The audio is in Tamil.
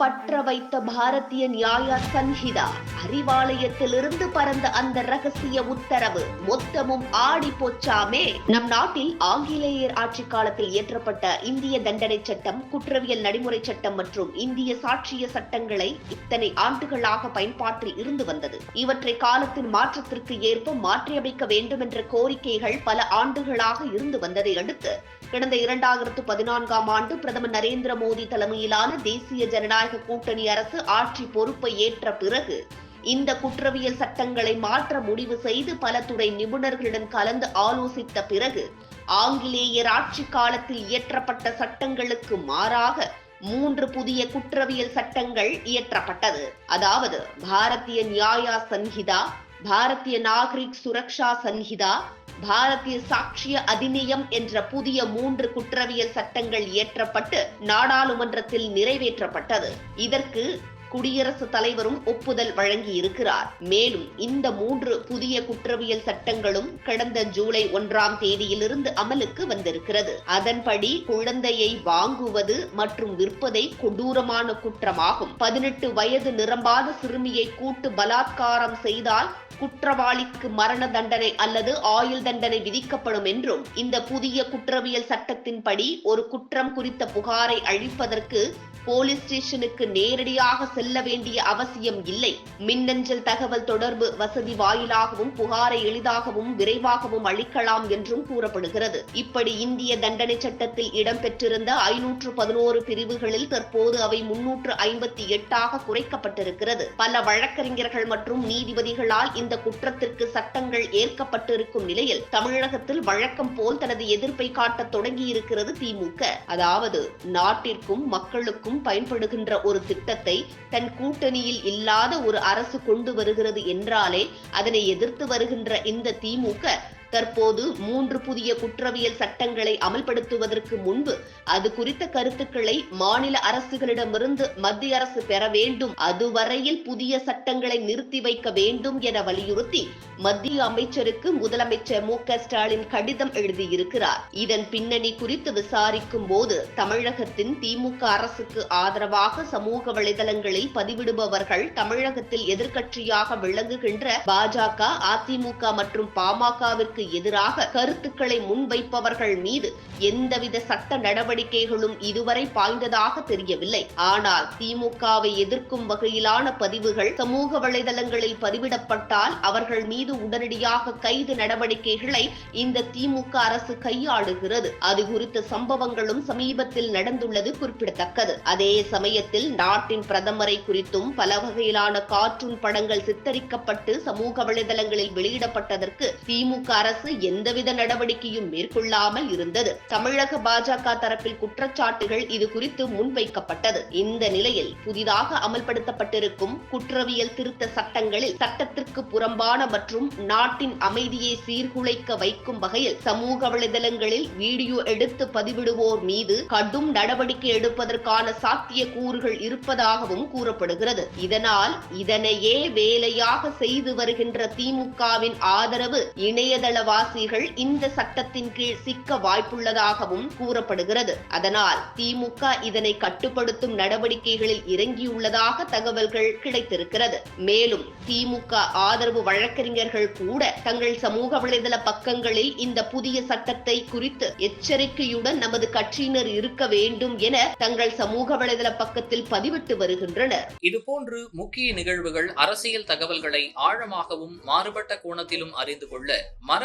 பற்ற வைத்த பாரதிய நியாய சன்ஹிதா அறிவாலயத்திலிருந்து பறந்த அந்த ரகசிய உத்தரவு மொத்தமும் ஆடி போச்சாமே. நம் நாட்டில் ஆங்கிலேயர் ஆட்சி காலத்தில் இயற்றப்பட்ட இந்திய தண்டனை சட்டம் குற்றவியல் நடைமுறை சட்டம் மற்றும் இந்திய சாட்சிய சட்டங்களை இத்தனை ஆண்டுகளாக பயன்பாட்டில் இருந்து வந்தது. இவற்றை காலத்தின் மாற்றத்திற்கு ஏற்ப மாற்றியமைக்க வேண்டும் என்ற கோரிக்கைகள் பல ஆண்டுகளாக இருந்து வந்ததை அடுத்து கடந்த இரண்டாயிரத்து பதினான்காம் ஆண்டு பிரதமர் நரேந்திர மோடி தலைமையிலான தேசிய ஜனநாயக ஜனநாயக கூட்டணி அரசு ஆட்சி பொறுப்பை ஏற்ற பிறகு இந்த குற்றவியல் சட்டங்களை மாற்ற முடிவு செய்து பல துறை நிபுணர்களுடன் கலந்து ஆலோசித்த பிறகு ஆங்கிலேயர் ஆட்சி காலத்தில் இயற்றப்பட்ட சட்டங்களுக்கு மாறாக மூன்று புதிய குற்றவியல் சட்டங்கள் இயற்றப்பட்டது. அதாவது பாரதிய நியாயா சன்ஹிதா பாரதிய நாகரிக் சுரக்ஷா சன்ஹிதா பாரதிய சாட்சிய அதிநியம் என்ற புதிய மூன்று குற்றவியல் சட்டங்கள் இயற்றப்பட்டு நாடாளுமன்றத்தில் நிறைவேற்றப்பட்டது. இதற்கு குடியரசுத் தலைவரும் ஒப்புதல் வழங்கி இருக்கிறார் மேலும் இந்த மூன்று புதிய குற்றவியல் சட்டங்களும் கடந்த ஜூலை ஒன்றாம் தேதியிலிருந்து அமலுக்கு வந்திருக்கிறது. அதன்படி குழந்தையை வாங்குவது மற்றும் விற்பதை கொடூரமான குற்றமாகும். பதினெட்டு வயது நிரம்பாத சிறுமியை கூட்டு பலாத்காரம் செய்தால் குற்றவாளிக்கு மரண தண்டனை அல்லது ஆயுள் தண்டனை விதிக்கப்படும் என்றும் இந்த புதிய குற்றவியல் சட்டத்தின்படி ஒரு குற்றம் குறித்த புகாரை அழிப்பதற்கு போலீஸ் ஸ்டேஷனுக்கு நேரடியாக செல்ல வேண்டிய அவசியம் இல்லை. மின்னஞ்சல் தகவல் தொடர்பு வசதி வாயிலாகவும் புகாரை எளிதாகவும் விரைவாகவும் அளிக்கலாம் என்றும் கூறப்படுகிறது. இப்படி இந்திய தண்டனை சட்டத்தில் இடம்பெற்றிருந்த ஐநூற்று பதினோரு பிரிவுகளில் தற்போது அவை முன்னூற்று ஐம்பத்தி எட்டாக குறைக்கப்பட்டிருக்கிறது. பல வழக்கறிஞர்கள் மற்றும் நீதிபதிகளால் இந்த குற்றத்திற்கு சட்டங்கள் ஏற்கப்பட்டிருக்கும் நிலையில் தமிழகத்தில் வழக்கம் போல் தனது எதிர்ப்பை காட்ட தொடங்கியிருக்கிறது திமுக அதாவது நாட்டிற்கும் மக்களுக்கும் பயன்படுகின்ற ஒரு திட்டத்தை தன் கூட்டணியில் இல்லாத ஒரு அரசு கொண்டு வருகிறது என்றாலே அதனை எதிர்த்து வருகின்ற இந்த திமுக தற்போது மூன்று புதிய குற்றவியல் சட்டங்களை அமல்படுத்துவதற்கு முன்பு அது குறித்த கருத்துக்களை மாநில அரசுகளிடமிருந்து மத்திய அரசு பெற வேண்டும். அதுவரையில் புதிய சட்டங்களை நிறுத்தி வைக்க வேண்டும் என வலியுறுத்தி மத்திய அமைச்சருக்கு முதலமைச்சர் மு க ஸ்டாலின் கடிதம் எழுதியிருக்கிறார். இதன் பின்னணி குறித்து விசாரிக்கும் போது தமிழகத்தின் திமுக அரசுக்கு ஆதரவாக சமூக வலைதளங்களில் பதிவிடுபவர்கள் தமிழகத்தில் எதிர்க்கட்சியாக விளங்குகின்ற பாஜக அதிமுக மற்றும் பாமகவிற்கு அரசுக்கு எதிராக கருத்துக்களை முன்வைப்பவர்கள் மீது எந்தவித சட்ட நடவடிக்கைகளும் இதுவரை பாய்ந்ததாக தெரியவில்லை. ஆனால் திமுகவை எதிர்க்கும் வகையிலான பதிவுகள் சமூக வலைதளங்களில் பதிவிடப்பட்டால் அவர்கள் மீது உடனடியாக கைது நடவடிக்கைகளை இந்த திமுக அரசு கையாளுகிறது. அது குறித்த சம்பவங்களும் சமீபத்தில் நடந்துள்ளது குறிப்பிடத்தக்கது. அதே சமயத்தில் நாட்டின் பிரதமரை குறித்தும் பல வகையிலான கார்ட்டூன் படங்கள் சித்தரிக்கப்பட்டு சமூக வலைதளங்களில் வெளியிடப்பட்டதற்கு திமுக அரசு எந்தவித நடவடிக்கையும் மேற்கொள்ளாமல் இருந்தது. தமிழக பாஜக தரப்பில் குற்றச்சாட்டுகள் இது குறித்து முன்வைக்கப்பட்டது. இந்த நிலையில் புதிதாக அமல்படுத்தப்பட்டிருக்கும் குற்றவியல் திருத்த சட்டங்களில் சட்டத்திற்கு புறம்பான மற்றும் நாட்டின் அமைதியை சீர்குலைக்க வைக்கும் வகையில் சமூக வலைதளங்களில் வீடியோ எடுத்து பதிவிடுவோர் மீது கடும் நடவடிக்கை எடுப்பதற்கான சாத்திய கூறுகள் இருப்பதாகவும் கூறப்படுகிறது. இதனால் இதனையே வேலையாக செய்து வருகின்ற திமுகவின் ஆதரவு இணையதள மண்டலவாசிகள் இந்த சட்டத்தின் கீழ் சிக்க வாய்ப்புள்ளதாகவும் கூறப்படுகிறது. அதனால் திமுக இதனை கட்டுப்படுத்தும் நடவடிக்கைகளில் இறங்கியுள்ளதாக தகவல்கள் கிடைத்திருக்கிறது. மேலும் திமுக ஆதரவு வழக்கறிஞர்கள் கூட தங்கள் சமூக வலைதள பக்கங்களில் இந்த புதிய சட்டத்தை குறித்து எச்சரிக்கையுடன் நமது கட்சியினர் இருக்க வேண்டும் என தங்கள் சமூக வலைதள பக்கத்தில் பதிவிட்டு வருகின்றனர். இதுபோன்று முக்கிய நிகழ்வுகள் அரசியல் தகவல்களை ஆழமாகவும் மாறுபட்ட கோணத்திலும் அறிந்து கொள்ள மர